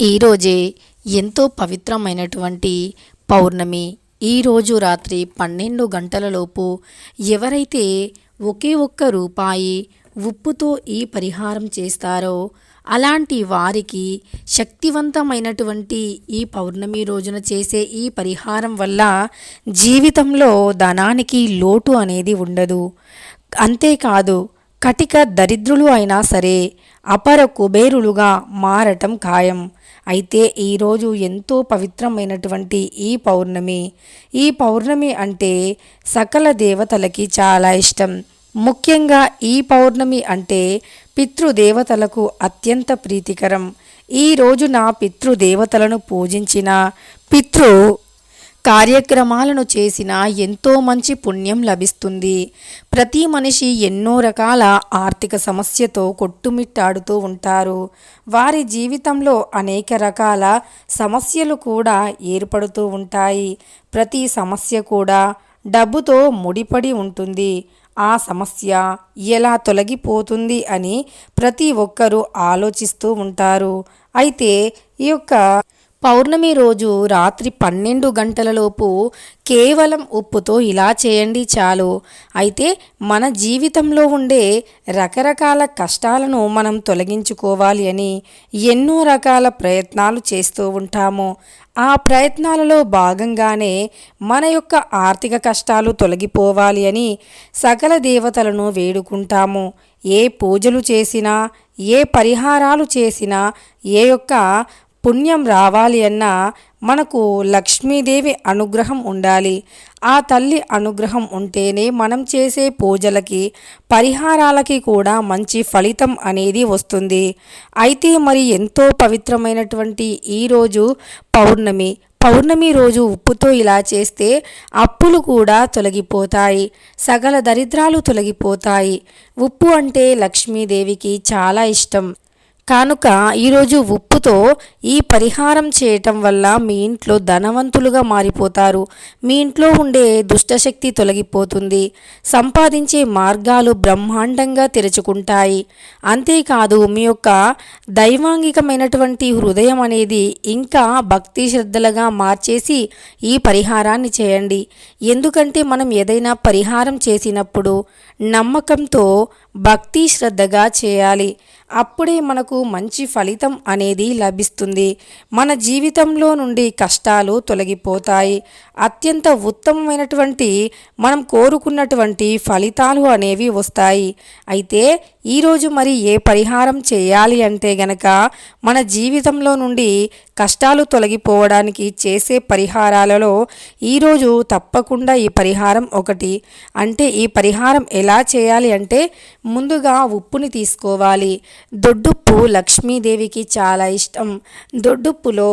ఈరోజే ఎంతో పవిత్రమైనటువంటి పౌర్ణమి. ఈరోజు రాత్రి పన్నెండు గంటలలోపు ఎవరైతే ఒకే ఒక్క రూపాయి ఉప్పుతో ఈ పరిహారం చేస్తారో అలాంటి వారికి శక్తివంతమైనటువంటి ఈ పౌర్ణమి రోజున చేసే ఈ పరిహారం వల్ల జీవితంలో ధనానికి లోటు అనేది ఉండదు. అంతేకాదు కటిక దరిద్రులు అయినా సరే అపర కుబేరులుగా మారటం ఖాయం. అయితే ఈరోజు ఎంతో పవిత్రమైనటువంటి ఈ పౌర్ణమి. ఈ పౌర్ణమి అంటే సకల దేవతలకి చాలా ఇష్టం. ముఖ్యంగా ఈ పౌర్ణమి అంటే పితృదేవతలకు అత్యంత ప్రీతికరం. ఈ రోజున పితృదేవతలను పూజించిన పితృ కార్యక్రమాలను చేసిన ఎంతో మంచి పుణ్యం లభిస్తుంది. ప్రతి మనిషి ఎన్నో రకాల ఆర్థిక సమస్యతో కొట్టుమిట్టాడుతూ ఉంటారు. వారి జీవితంలో అనేక రకాల సమస్యలు కూడా ఏర్పడుతూ ఉంటాయి. ప్రతి సమస్య కూడా డబ్బుతో ముడిపడి ఉంటుంది. ఆ సమస్య ఎలా తొలగిపోతుంది అని ప్రతి ఒక్కరూ ఆలోచిస్తూ ఉంటారు. అయితే ఈ యొక్క పౌర్ణమి రోజు రాత్రి పన్నెండు గంటలలోపు కేవలం ఉప్పుతో ఇలా చేయండి చాలు. అయితే మన జీవితంలో ఉండే రకరకాల కష్టాలను మనం తొలగించుకోవాలి అని ఎన్నో రకాల ప్రయత్నాలు చేస్తూ ఉంటాము. ఆ ప్రయత్నాలలో భాగంగానే మన యొక్క ఆర్థిక కష్టాలు తొలగిపోవాలి అని సకల దేవతలను వేడుకుంటాము. ఏ పూజలు చేసినా ఏ పరిహారాలు చేసినా ఏ యొక్క పుణ్యం రావాలి అన్నా మనకు లక్ష్మీదేవి అనుగ్రహం ఉండాలి. ఆ తల్లి అనుగ్రహం ఉంటేనే మనం చేసే పూజలకి పరిహారాలకి కూడా మంచి ఫలితం అనేది వస్తుంది. అయితే మరి ఎంతో పవిత్రమైనటువంటి ఈరోజు పౌర్ణమి. పౌర్ణమి రోజు ఉప్పుతో ఇలా చేస్తే అప్పులు కూడా తొలగిపోతాయి. సకల దరిద్రాలు తొలగిపోతాయి. ఉప్పు అంటే లక్ష్మీదేవికి చాలా ఇష్టం. కనుక ఈరోజు ఉప్పుతో ఈ పరిహారం చేయటం వల్ల మీ ఇంట్లో ధనవంతులుగా మారిపోతారు. మీ ఇంట్లో ఉండే దుష్టశక్తి తొలగిపోతుంది. సంపాదించే మార్గాలు బ్రహ్మాండంగా తెరుచుకుంటాయి. అంతేకాదు మీ యొక్క దైవాంగికమైనటువంటి హృదయం అనేది ఇంకా భక్తి శ్రద్ధలుగా మార్చేసి ఈ పరిహారాన్ని చేయండి. ఎందుకంటే మనం ఏదైనా పరిహారం చేసినప్పుడు నమ్మకంతో భక్తి శ్రద్ధగా చేయాలి. అప్పుడే మనకు మంచి ఫలితం అనేది లభిస్తుంది. మన జీవితంలో నుండి కష్టాలు తొలగిపోతాయి. అత్యంత ఉత్తమమైనటువంటి మనం కోరుకున్నటువంటి ఫలితాలు అనేవి వస్తాయి. అయితే ఈరోజు మరి ఏ పరిహారం చేయాలి అంటే గనక మన జీవితంలో నుండి కష్టాలు తొలగిపోవడానికి చేసే పరిహారాలలో ఈరోజు తప్పకుండా ఈ పరిహారం ఒకటి. అంటే ఈ పరిహారం ఎలా చేయాలి అంటే ముందుగా ఉప్పుని తీసుకోవాలి. దొడ్డుప్పు లక్ష్మీదేవికి చాలా ఇష్టం. దొడ్డుప్పులో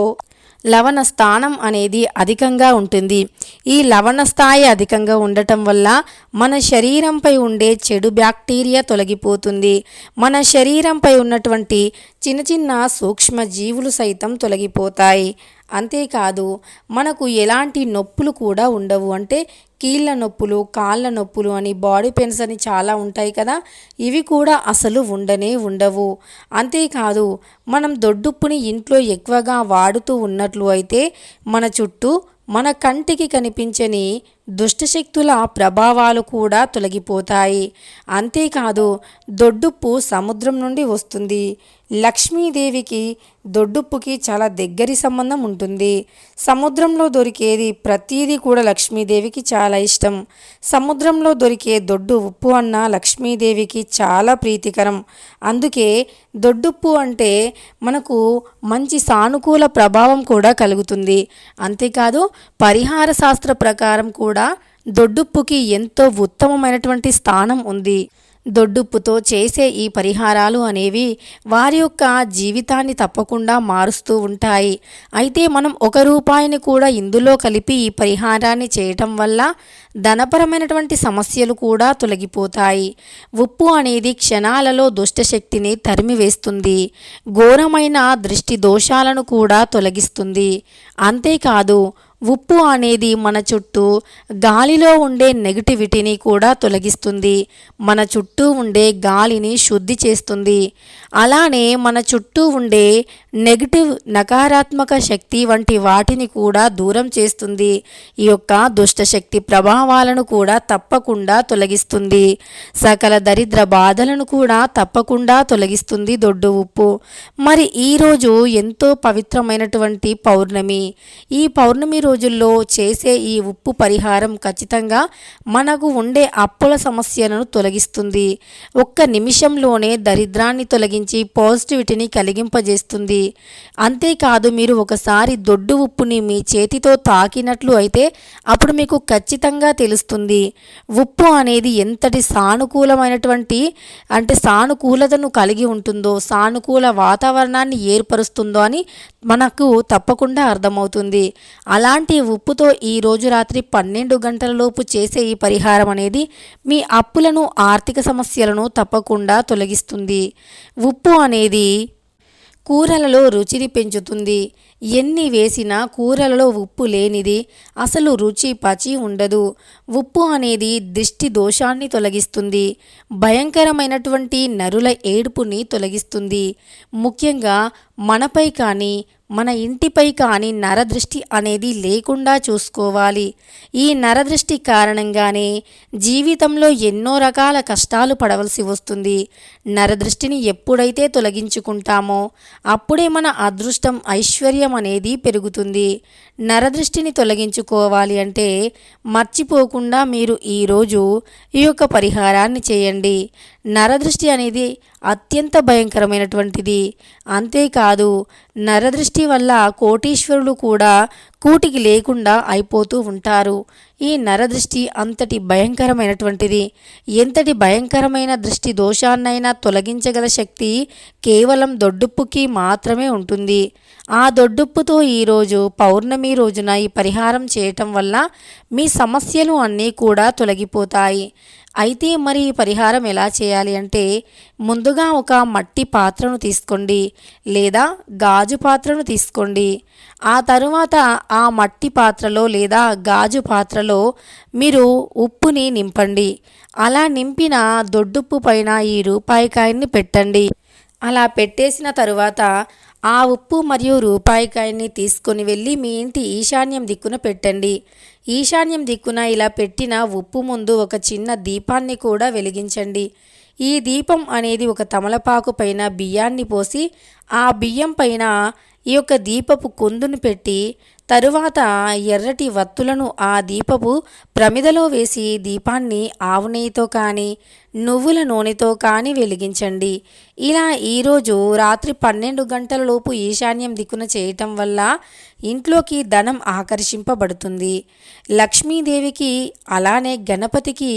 లవణ స్థానం అనేది అధికంగా ఉంటుంది. ఈ లవణ స్థాయి అధికంగా ఉండటం వల్ల మన శరీరంపై ఉండే చెడు బ్యాక్టీరియా తొలగిపోతుంది. మన శరీరంపై ఉన్నటువంటి చిన్న చిన్న సూక్ష్మ జీవులు సైతం తొలగిపోతాయి. అంతేకాదు మనకు ఎలాంటి నొప్పులు కూడా ఉండవు. అంటే కీళ్ళ నొప్పులు కాళ్ళ నొప్పులు అని బాడీ పెయిన్స్ అని చాలా ఉంటాయి కదా. ఇవి కూడా అసలు ఉండనే ఉండవు. అంతేకాదు మనం దొడ్డుప్పుని ఇంట్లో ఎక్కువగా వాడుతూ ఉన్నట్లు అయితే మన చుట్టూ మన కంటికి కనిపించని దుష్టశక్తుల ప్రభావాలు కూడా తొలగిపోతాయి. అంతేకాదు దొడ్డుప్పు సముద్రం నుండి వస్తుంది. లక్ష్మీదేవికి దొడ్డుప్పుకి చాలా దగ్గరి సంబంధం ఉంటుంది. సముద్రంలో దొరికేది ప్రతీది కూడా లక్ష్మీదేవికి చాలా ఇష్టం. సముద్రంలో దొరికే దొడ్డు ఉప్పు అన్న లక్ష్మీదేవికి చాలా ప్రీతికరం. అందుకే దొడ్డుప్పు అంటే మనకు మంచి సానుకూల ప్రభావం కూడా కలుగుతుంది. అంతేకాదు పరిహార శాస్త్ర ప్రకారం కూడా దొడ్డుప్పుకి ఎంతో ఉత్తమమైనటువంటి స్థానం ఉంది. దొడ్డుప్పుతో చేసే ఈ పరిహారాలు అనేవి వారి యొక్క జీవితాన్ని తప్పకుండా మారుస్తూ ఉంటాయి. అయితే మనం ఒక రూపాయిని కూడా ఇందులో కలిపి ఈ పరిహారాన్ని చేయటం వల్ల ధనపరమైనటువంటి సమస్యలు కూడా తొలగిపోతాయి. ఉప్పు అనేది క్షణాలలో దుష్టశక్తిని తరిమివేస్తుంది. ఘోరమైన దృష్టి దోషాలను కూడా తొలగిస్తుంది. అంతేకాదు ఉప్పు అనేది మన చుట్టూ గాలిలో ఉండే నెగటివిటీని కూడా తొలగిస్తుంది. మన చుట్టూ ఉండే గాలిని శుద్ధి చేస్తుంది. అలానే మన చుట్టూ ఉండే నెగటివ్ నకారాత్మక శక్తి వంటి వాటిని కూడా దూరం చేస్తుంది. ఈ యొక్క దుష్టశక్తి ప్రభావాలను కూడా తప్పకుండా తొలగిస్తుంది. సకల దరిద్ర బాధలను కూడా తప్పకుండా తొలగిస్తుంది దొడ్డు ఉప్పు. మరి ఈరోజు ఎంతో పవిత్రమైనటువంటి పౌర్ణమి. ఈ పౌర్ణమి రోజుల్లో చేసే ఈ ఉప్పు పరిహారం ఖచ్చితంగా మనకు ఉండే అప్పుల సమస్యలను తొలగిస్తుంది. ఒక్క నిమిషంలోనే దరిద్రాన్ని తొలగించి పాజిటివిటీని కలిగింపజేస్తుంది. అంతేకాదు మీరు ఒకసారి దొడ్డు ఉప్పుని మీ చేతితో తాకినట్లు అయితే అప్పుడు మీకు ఖచ్చితంగా తెలుస్తుంది. ఉప్పు అనేది ఎంతటి సానుకూలమైనటువంటి అంటే సానుకూలతను కలిగి ఉంటుందో సానుకూల వాతావరణాన్ని ఏర్పరుస్తుందో అని మనకు తప్పకుండా అర్థమవుతుంది. అలా అలాంటి ఉప్పుతో ఈ రోజు రాత్రి పన్నెండు గంటలలోపు చేసే ఈ పరిహారం అనేది మీ అప్పులను ఆర్థిక సమస్యలను తప్పకుండా తొలగిస్తుంది. ఉప్పు అనేది కూరలలో రుచిని పెంచుతుంది. ఎన్ని వేసినా కూరలలో ఉప్పు లేనిది అసలు రుచి పచి ఉండదు. ఉప్పు అనేది దిష్టి దోషాన్ని తొలగిస్తుంది. భయంకరమైనటువంటి నరుల ఏడుపుని తొలగిస్తుంది. ముఖ్యంగా మనపై కానీ మన ఇంటిపై కానీ నరదృష్టి అనేది లేకుండా చూసుకోవాలి. ఈ నరదృష్టి కారణంగానే జీవితంలో ఎన్నో రకాల కష్టాలు పడవలసి వస్తుంది. నరదృష్టిని ఎప్పుడైతే తొలగించుకుంటామో అప్పుడే మన అదృష్టం ఐశ్వర్యం అనేది పెరుగుతుంది. నరదృష్టిని తొలగించుకోవాలి అంటే మర్చిపోకుండా మీరు ఈరోజు ఈ యొక్క పరిహారాన్ని చేయండి. నరదృష్టి అనేది అత్యంత భయంకరమైనటువంటిది. అంతేకాదు నరదృష్టి దృష్టి వల్ల కోటీశ్వరులు కూడా కూటికి లేకుండా అయిపోతూ ఉంటారు. ఈ నరదృష్టి అంతటి భయంకరమైనటువంటిది. ఎంతటి భయంకరమైన దృష్టి దోషాన్నైనా తొలగించగల శక్తి కేవలం దొడ్డుప్పుకి మాత్రమే ఉంటుంది. ఆ దొడ్డుప్పుతో ఈరోజు పౌర్ణమి రోజున ఈ పరిహారం చేయటం వల్ల మీ సమస్యలు అన్నీ కూడా తొలగిపోతాయి. అయితే మరి ఈ పరిహారం ఎలా చేయాలి అంటే ముందుగా ఒక మట్టి పాత్రను తీసుకోండి లేదా గాజు పాత్రను తీసుకోండి. ఆ తరువాత ఆ మట్టి పాత్రలో లేదా గాజు పాత్రలో మీరు ఉప్పుని నింపండి. అలా నింపిన దొడ్డుప్పు పైన ఈ రూపాయి కాయన్ని పెట్టండి. అలా పెట్టేసిన తరువాత ఆ ఉప్పు మరియు రూపాయికాయని తీసుకొని వెళ్ళి మీ ఇంటి ఈశాన్యం దిక్కున పెట్టండి. ఈశాన్యం దిక్కున ఇలా పెట్టిన ఉప్పు ముందు ఒక చిన్న దీపాన్ని కూడా వెలిగించండి. ఈ దీపం అనేది ఒక తమలపాకు పైన బియ్యాన్ని పోసి ఆ బియ్యం పైన ఈ యొక్క దీపపు కుందును పెట్టి తరువాత ఎర్రటి వత్తులను ఆ దీపపు ప్రమిదలో వేసి దీపాన్ని ఆవు నెయ్యితో కానీ నువ్వుల నూనెతో కానీ వెలిగించండి. ఇలా ఈరోజు రాత్రి పన్నెండు గంటలలోపు ఈశాన్యం దిక్కున చేయటం వల్ల ఇంట్లోకి ధనం ఆకర్షింపబడుతుంది. లక్ష్మీదేవికి అలానే గణపతికి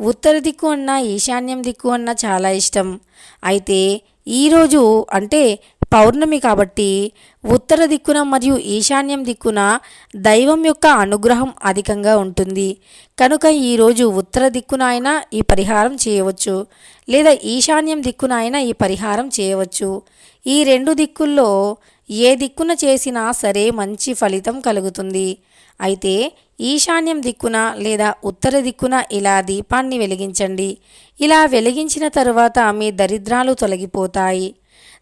ఉత్తర దిక్కు అన్న ఈశాన్యం దిక్కు అన్న చాలా ఇష్టం. అయితే ఈరోజు అంటే పౌర్ణమి కాబట్టి ఉత్తర దిక్కున మరియు ఈశాన్యం దిక్కున దైవం యొక్క అనుగ్రహం అధికంగా ఉంటుంది. కనుక ఈరోజు ఉత్తర దిక్కున అయినా ఈ పరిహారం చేయవచ్చు. లేదా ఈశాన్యం దిక్కున అయినా ఈ పరిహారం చేయవచ్చు. ఈ రెండు దిక్కుల్లో ఏ దిక్కున చేసినా సరే మంచి ఫలితం కలుగుతుంది. అయితే ఈశాన్యం దిక్కున లేదా ఉత్తర దిక్కున ఇలా దీపాన్ని వెలిగించండి. ఇలా వెలిగించిన తరువాత మీ దరిద్రాలు తొలగిపోతాయి.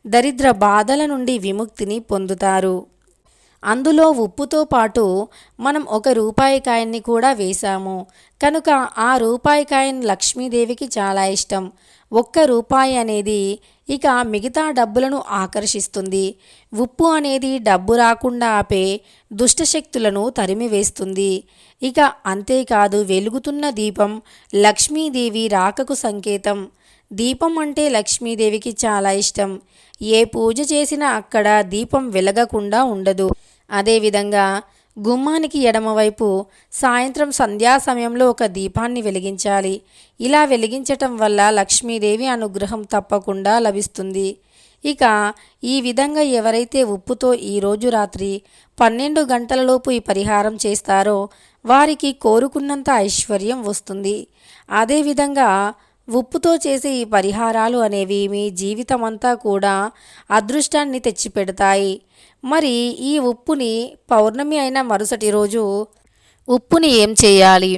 దరిద్ర బాధల నుండి విముక్తిని పొందుతారు. అందులో ఉప్పుతో పాటు మనం ఒక రూపాయి కాయన్ని కూడా వేశాము. కనుక ఆ రూపాయి కాయన్ లక్ష్మీదేవికి చాలా ఇష్టం. ఒక్క రూపాయి అనేది ఇక మిగతా డబ్బులను ఆకర్షిస్తుంది. ఉప్పు అనేది డబ్బు రాకుండా ఆపే దుష్టశక్తులను తరిమివేస్తుంది. ఇక అంతేకాదు వెలుగుతున్న దీపం లక్ష్మీదేవి రాకకు సంకేతం. దీపం అంటే లక్ష్మీదేవికి చాలా ఇష్టం. ఏ పూజ చేసినా అక్కడ దీపం వెలగకుండా ఉండదు. అదేవిధంగా గుమ్మానికి ఎడమవైపు సాయంత్రం సంధ్యా సమయంలో ఒక దీపాన్ని వెలిగించాలి. ఇలా వెలిగించటం వల్ల లక్ష్మీదేవి అనుగ్రహం తప్పకుండా లభిస్తుంది. ఇక ఈ విధంగా ఎవరైతే ఉప్పుతో ఈరోజు రాత్రి పన్నెండు గంటలలోపు ఈ పరిహారం చేస్తారో వారికి కోరుకున్నంత ఐశ్వర్యం వస్తుంది. అదేవిధంగా ఉప్పుతో చేసే ఈ పరిహారాలు అనేవి మీ జీవితం అంతా కూడా అదృష్టాన్ని తెచ్చిపెడతాయి. మరి ఈ ఉప్పుని పౌర్ణమి అయిన మరుసటి రోజు ఉప్పుని ఏం చేయాలి?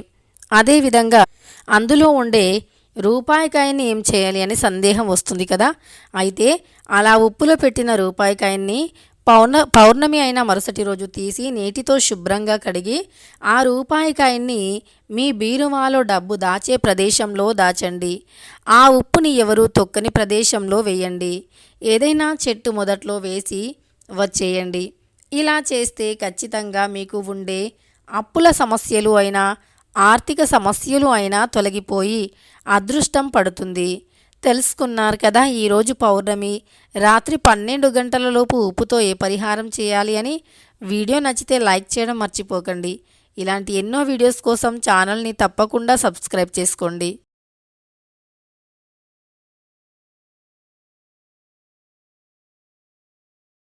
అదేవిధంగా అందులో ఉండే రూపాయికాయని ఏం చేయాలి అని సందేహం వస్తుంది కదా? అయితే అలా ఉప్పులో పెట్టిన రూపాయికాయన్ని పౌర్ణ పౌర్ణమి అయిన మరుసటి రోజు తీసి నీటితో శుభ్రంగా కడిగి ఆ రూపాయికాయన్ని మీ బీరువాలో డబ్బు దాచే ప్రదేశంలో దాచండి. ఆ ఉప్పుని ఎవరు తొక్కని ప్రదేశంలో వేయండి. ఏదైనా చెట్టు మొదట్లో వేసి వచ్చేయండి. ఇలా చేస్తే ఖచ్చితంగా మీకు ఉండే అప్పుల సమస్యలు అయినా ఆర్థిక సమస్యలు అయినా తొలగిపోయి అదృష్టం పడుతుంది. తెలుసుకున్నారు కదా ఈరోజు పౌర్ణమి. రాత్రి పన్నెండు గంటలలోపు ఉప్పుతో ఏ పరిహారం చేయాలి అని వీడియో నచ్చితే లైక్ చేయడం మర్చిపోకండి. ఇలాంటి ఎన్నో వీడియోస్ కోసం ఛానల్ని తప్పకుండా సబ్స్క్రైబ్ చేసుకోండి.